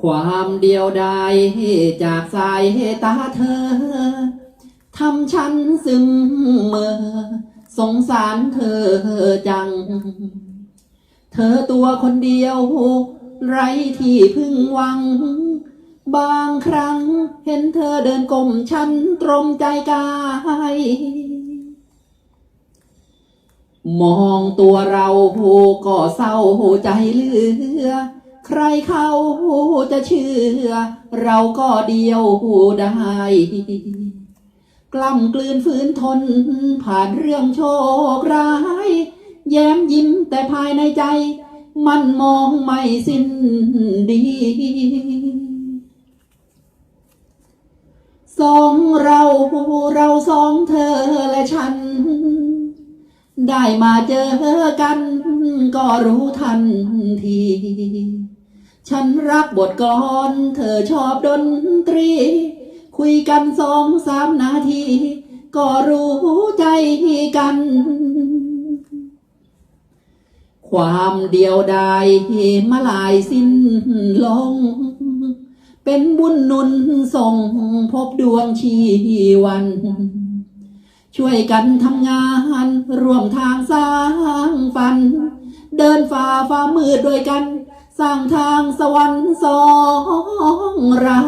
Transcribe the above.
ความเดียวดายจากสายตาเธอ ทำฉันซึมเมื่อสงสารเธอจัง เธอตัวคนเดียว ไรที่พึ่งหวัง บางครั้งเห็นเธอเดินกลมฉันตรมใจกาย มองตัวเราก็เศร้าใจเหลือ ใครเขาจะเชื่อ เราก็เดียวได้กล้ำกลืนฝืนทน ผ่านเรื่องโชคร้าย แย้มยิ้มแต่ภายในใจ มันมองไม่สิ้นดีสองเราเราสองเธอและฉัน ได้มาเจอกันก็รู้ทันที ฉันรักบทกลอนเธอชอบดนตรี คุยกันสองสามนาที ก็รู้ใจกัน ความเดียวดายมาลายสิ้นลง เป็นบุญนุนส่งพบดวงชีวัน ช่วยกันทำงานร่วมทางสร้างฝัน เดินฝ่าฟ้ามืดด้วยกัน สร้างทางสวรรค์สองเรา